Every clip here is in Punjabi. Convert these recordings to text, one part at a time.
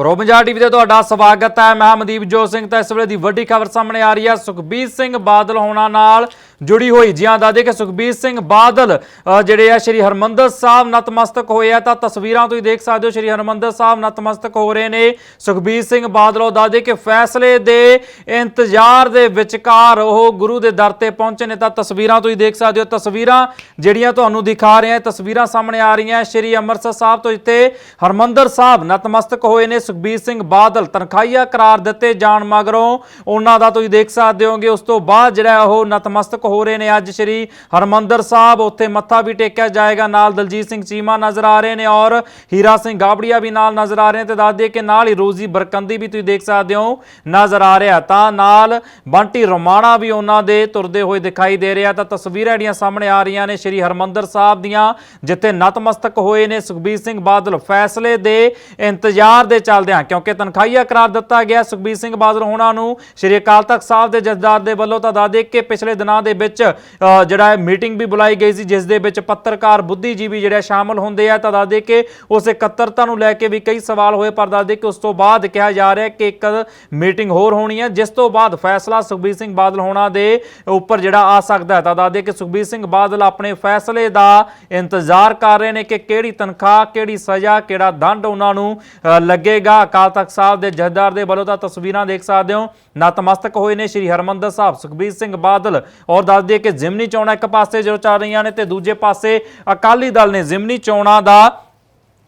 ਪ੍ਰੋ ਪੰਜਾਬ ਟੀਵੀ ਤੇ ਤੁਹਾਡਾ ਸਵਾਗਤ ਹੈ। ਮੈਂ ਮਨਦੀਪ ਜੋਤ ਸਿੰਘ, ਤਾਂ ਇਸ ਵੇਲੇ ਦੀ ਵੱਡੀ ਖਬਰ ਸਾਹਮਣੇ ਆ ਰਹੀ ਹੈ। ਸੁਖਬੀਰ ਸਿੰਘ ਬਾਦਲ ਹੋਣਾ ਨਾਲ ਜੁੜੀ ਹੋਈ। ਜਿਹਾਂ ਦੱਸਦੇ ਕਿ ਸੁਖਬੀਰ ਸਿੰਘ ਬਾਦਲ ਜਿਹੜੇ ਆ ਸ਼੍ਰੀ ਹਰਮੰਦਰ ਸਾਹਿਬ ਨਤਮਸਤਕ ਹੋਏ ਆ, ਤਾਂ ਤਸਵੀਰਾਂ ਤੁਸੀਂ ਦੇਖ ਸਕਦੇ ਹੋ। ਸ਼੍ਰੀ ਹਰਮੰਦਰ ਸਾਹਿਬ ਨਤਮਸਤਕ ਹੋ ਰਹੇ ਨੇ। ਸੁਖਬੀਰ ਸਿੰਘ ਬਾਦਲ, ਉਹ ਦੱਸਦੇ ਕਿ ਫੈਸਲੇ ਦੇ ਇੰਤਜ਼ਾਰ ਦੇ ਵਿਚਕਾਰ ਉਹ ਗੁਰੂ ਦੇ ਦਰ ਤੇ ਪਹੁੰਚੇ ਨੇ। ਤਾਂ ਤਸਵੀਰਾਂ ਤੁਸੀਂ ਦੇਖ ਸਕਦੇ ਹੋ। ਤਸਵੀਰਾਂ ਜਿਹੜੀਆਂ ਤੁਹਾਨੂੰ ਦਿਖਾ ਰਹੇ ਆ, ਤਸਵੀਰਾਂ ਸਾਹਮਣੇ ਆ ਰਹੀਆਂ ਸ਼੍ਰੀ ਅੰਮ੍ਰਿਤਸਰ ਸਾਹਿਬ ਤੋਂ ਇੱਥੇ ਹਰਮੰਦਰ ਸਾਹਿਬ ਨਤਮਸਤਕ ਹੋਏ ਨੇ। ਸੁਖਬੀਰ ਸਿੰਘ ਬਾਦਲ ਤਨਖਾਹੀਆ ਕਰਾਰ ਦਿੱਤੇ ਜਾਣ ਮਗਰੋਂ। ਉਹਨਾਂ ਦਾ ਤੁਸੀਂ ਦੇਖ ਸਕਦੇ ਹੋਗੇ, ਉਸ ਤੋਂ ਬਾਅਦ ਜਿਹੜਾ ਉਹ ਨਤਮਸਤਕ ਹੋ ਰਹੇ ਨੇ ਅੱਜ ਸ਼੍ਰੀ ਹਰਮੰਦਰ ਸਾਹਿਬ। ਉੱਥੇ ਮੱਥਾ ਵੀ ਟੇਕਿਆ ਜਾਏਗਾ। ਨਾਲ ਦਲਜੀਤ ਸਿੰਘ ਚੀਮਾ ਨਜ਼ਰ ਆ ਰਹੇ ਨੇ ਔਰ ਹੀਰਾ ਸਿੰਘ ਗਾਬੜੀਆ ਵੀ ਨਾਲ ਨਜ਼ਰ ਆ ਰਹੇ ਨੇ। ਤੇ ਦੱਸ ਦਈਏ ਕਿ ਨਾਲ ਹੀ ਰੋਜ਼ੀ ਬਰਕੰਦੀ ਵੀ ਤੁਸੀਂ ਦੇਖ ਸਕਦੇ ਹੋ, ਨਜ਼ਰ ਆ ਰਿਹਾ। ਤਾਂ ਨਾਲ ਬੰਟੀ ਰਮਾਣਾ ਵੀ ਉਹਨਾਂ ਦੇ ਤੁਰਦੇ ਹੋਏ ਦਿਖਾਈ ਦੇ ਰਿਹਾ। ਤਾਂ ਤਸਵੀਰਾਂ ਜਿਹੜੀਆਂ ਸਾਹਮਣੇ ਆ ਰਹੀਆਂ ਨੇ ਸ਼੍ਰੀ ਹਰਮੰਦਰ ਸਾਹਿਬ ਦੀਆਂ, ਜਿੱਥੇ ਨਤਮਸਤਕ ਹੋਏ ਨੇ ਸੁਖਬੀਰ ਸਿੰਘ ਬਾਦਲ। ਫੈਸਲੇ ਦੇ ਇੰਤਜ਼ਾਰ ਦੇ ਚੱਲਦਿਆਂ, ਕਿਉਂਕਿ ਤਨਖਾਹੀਆ ਕਰਾਰ ਦਿੱਤਾ ਗਿਆ ਸੁਖਬੀਰ ਸਿੰਘ ਬਾਦਲ ਹੋਣਾ ਨੂੰ, ਸ਼੍ਰੀ ਅਕਾਲ ਤਖਤ ਸਾਹਿਬ ਦੇ ਜਥੇਦਾਰ ਦੇ ਵੱਲੋਂ। ਤਾਂ ਦੱਸ ਦੇ ਕਿ ਪਿਛਲੇ ਦਿਨਾਂ ਦੇ ਵਿੱਚ ਅ, ਜਿਹੜਾ ਮੀਟਿੰਗ ਵੀ ਬੁਲਾਈ ਗਈ ਸੀ ਜਿਸ ਦੇ ਵਿੱਚ ਪੱਤਰਕਾਰ ਬੁੱਧੀਜੀਵੀ ਜਿਹੜੇ ਸ਼ਾਮਲ ਹੁੰਦੇ ਆ ਤਾਂ ਦੱਸ ਦੇ ਕਿ ਉਸ ਇਕੱਤਰਤਾ ਨੂੰ ਲੈ ਕੇ ਵੀ ਕਈ ਸਵਾਲ ਹੋਏ ਪਰ ਦੱਸਦੇ ਕਿ ਉਸ ਤੋਂ ਬਾਅਦ ਕਿਹਾ ਜਾ ਰਿਹਾ ਕਿ ਇੱਕ ਮੀਟਿੰਗ ਹੋਰ ਹੋਣੀ ਹੈ ਜਿਸ ਤੋਂ ਬਾਅਦ ਫੈਸਲਾ ਸੁਖਬੀਰ ਸਿੰਘ ਬਾਦਲ ਹੋਣਾ ਦੇ ਉੱਪਰ ਜਿਹੜਾ ਆ ਸਕਦਾ ਹੈ। ਤਾਂ ਦੱਸਦੇ ਕਿ ਸੁਖਬੀਰ ਸਿੰਘ ਬਾਦਲ ਆਪਣੇ ਫੈਸਲੇ ਦਾ ਇੰਤਜ਼ਾਰ ਕਰ ਰਹੇ ਨੇ ਕਿ ਕਿਹੜੀ ਤਨਖਾਹ ਕਿਹੜੀ ਸਜ਼ਾ ਕਿਹੜਾ ਦੰਡ ਉਹਨਾਂ ਨੂੰ ਲੱਗੇਗਾ। ਅਕਾਲ ਤਖਤ ਸਾਹਿਬ ਦੇ ਜਥੇਦਾਰ ਦੇ ਵੱਲੋਂ ਤਾਂ ਤਸਵੀਰਾਂ ਦੇਖ ਸਕਦੇ ਹੋ। ਨਤਮਸਤਕ ਹੋਏ ਨੇ ਸ਼੍ਰੀ ਹਰਮੰਦਰ ਸਾਹਿਬ। ਸੁਖਬੀਰ ਸਿੰਘ ਬਾਦਲ ਔਰ ਦੱਸ ਦਈਏ ਕਿ ਜ਼ਿਮਨੀ ਚੋਣਾਂ ਇੱਕ ਪਾਸੇ ਜੋ ਚੱਲ ਰਹੀਆਂ ਨੇ ਤੇ ਦੂਜੇ ਪਾਸੇ ਅਕਾਲੀ ਦਲ ਨੇ ਜ਼ਿਮਨੀ ਚੋਣਾਂ ਦਾ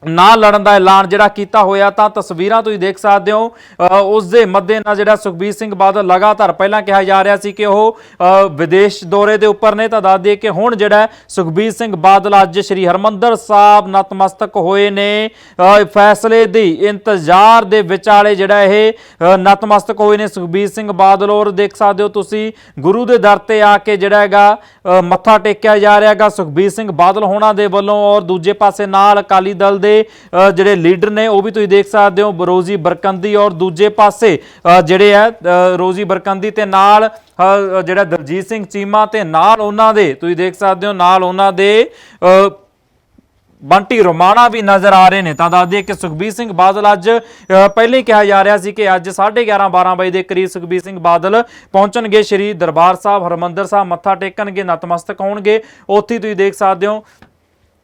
ਨਾ ਲੜਨ ਦਾ ਐਲਾਨ ਜਿਹੜਾ ਕੀਤਾ ਹੋਇਆ, ਤਾਂ ਤਸਵੀਰਾਂ ਤੁਸੀਂ ਦੇਖ ਸਕਦੇ ਹੋ। ਉਸ ਦੇ ਮੱਦੇ ਨਾਲ ਜਿਹੜਾ ਸੁਖਬੀਰ ਸਿੰਘ ਬਾਦਲ ਲਗਾਤਾਰ ਪਹਿਲਾਂ ਕਿਹਾ ਜਾ ਰਿਹਾ ਸੀ ਕਿ ਉਹ ਵਿਦੇਸ਼ ਦੌਰੇ ਦੇ ਉੱਪਰ ਨੇ। ਤਾਂ ਦੱਸ ਦਈਏ ਕਿ ਹੁਣ ਜਿਹੜਾ ਸੁਖਬੀਰ ਸਿੰਘ ਬਾਦਲ ਅੱਜ ਸ੍ਰੀ ਹਰਮੰਦਰ ਸਾਹਿਬ ਨਤਮਸਤਕ ਹੋਏ ਨੇ। ਫੈਸਲੇ ਦੀ ਇੰਤਜ਼ਾਰ ਦੇ ਵਿਚਾਲੇ ਜਿਹੜਾ ਇਹ ਨਤਮਸਤਕ ਹੋਏ ਨੇ ਸੁਖਬੀਰ ਸਿੰਘ ਬਾਦਲ। ਔਰ ਦੇਖ ਸਕਦੇ ਹੋ ਤੁਸੀਂ, ਗੁਰੂ ਦੇ ਦਰ ਤੇ ਆ ਕੇ ਜਿਹੜਾ ਹੈਗਾ ਮੱਥਾ ਟੇਕਿਆ ਜਾ ਰਿਹਾ ਹੈਗਾ ਸੁਖਬੀਰ ਸਿੰਘ ਬਾਦਲ ਹੋਣਾ ਦੇ ਵੱਲੋਂ। ਔਰ ਦੂਜੇ ਪਾਸੇ ਨਾਲ ਅਕਾਲੀ ਦਲ ਦੇ ਅ, ਜਿਹੜੇ ਲੀਡਰ ਨੇ ਉਹ ਵੀ ਤੁਸੀਂ ਦੇਖ ਸਕਦੇ ਹੋ ਰੋਜ਼ੀ ਬਰਕੰਦੀ ਔਰ ਦੂਜੇ ਪਾਸੇ ਜਿਹੜੇ ਆ ਰੋਜ਼ੀ ਬਰਕੰਦੀ ਤੇ ਨਾਲ ਜਿਹੜਾ ਦਲਜੀਤ ਸਿੰਘ ਚੀਮਾ ਤੇ ਨਾਲ ਉਹਨਾਂ ਦੇ ਤੁਸੀਂ ਦੇਖ ਸਕਦੇ ਹੋ ਨਾਲ ਉਹਨਾਂ ਦੇ ਬੰਟੀ ਰੋਮਾਣਾ ਵੀ ਨਜ਼ਰ ਆ ਰਹੇ ਨੇ। ਤਾਂ ਦੱਸ ਦਈਏ ਕਿ ਸੁਖਬੀਰ ਸਿੰਘ ਬਾਦਲ ਅੱਜ ਅ, ਪਹਿਲੇ ਹੀ ਕਿਹਾ ਜਾ ਰਿਹਾ ਸੀ ਕਿ ਅੱਜ 11:30 12 ਵਜੇ ਦੇ ਕਰੀਬ ਸੁਖਬੀਰ ਸਿੰਘ ਬਾਦਲ ਪਹੁੰਚਣਗੇ ਸ਼੍ਰੀ ਦਰਬਾਰ ਸਾਹਿਬ ਹਰਮੰਦਰ ਸਾਹਿਬ ਮੱਥਾ ਟੇਕਣਗੇ ਨਤਮਸਤਕ ਹੋਣਗੇ। ਉੱਥੇ ਤੁਸੀਂ ਦੇਖ ਸਕਦੇ ਹੋ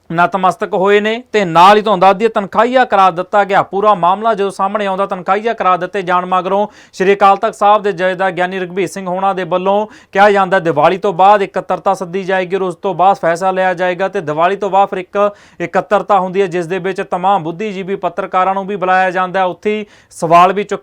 ਨਤਮਸਤਕ ਹੋਏ ਨੇ ਤੇ ਨਾਲ ਹੀ ਤੁਹਾਨੂੰ ਦੱਸ ਦਈਏ ਤਨਖਾਹੀਆ ਕਰਾ ਦਿੱਤਾ ਗਿਆ ਪੂਰਾ ਮਾਮਲਾ ਜਦੋਂ ਸਾਹਮਣੇ ਆਉਂਦਾ ਤਨਖਾਹੀਆ ਕਰਾ ਦਿੱਤੇ ਜਾਣ ਮਗਰੋਂ ਸ਼੍ਰੀ ਅਕਾਲ ਤਖਤ ਸਾਹਿਬ ਦੇ ਜਥੇਦਾਰ ਗਿਆਨੀ ਰਘਬੀਰ ਸਿੰਘ ਹੋਣਾ ਦੇ ਵੱਲੋਂ ਕਿਹਾ ਜਾਂਦਾ ਦੀਵਾਲੀ ਤੋਂ ਬਾਅਦ ਇਕੱਤਰਤਾ ਸੱਦੀ ਜਾਏਗੀ ਔਰ ਉਸ ਤੋਂ ਬਾਅਦ ਫੈਸਲਾ ਲਿਆ ਜਾਏਗਾ ਤੇ ਦੀਵਾਲੀ ਤੋਂ ਬਾਅਦ ਫਿਰ ਇੱਕ ਇਕੱਤਰਤਾ ਹੁੰਦੀ ਹੈ ਜਿਸ ਦੇ ਵਿੱਚ तमाम ਬੁੱਧੀਜੀਵੀ ਪੱਤਰਕਾਰਾਂ ਨੂੰ ਵੀ ਬੁਲਾਇਆ ਜਾਂਦਾ ਹੈ ਉੱਥੇ ਹੀ ਸਵਾਲ ਵੀ ਚੁੱਕੇ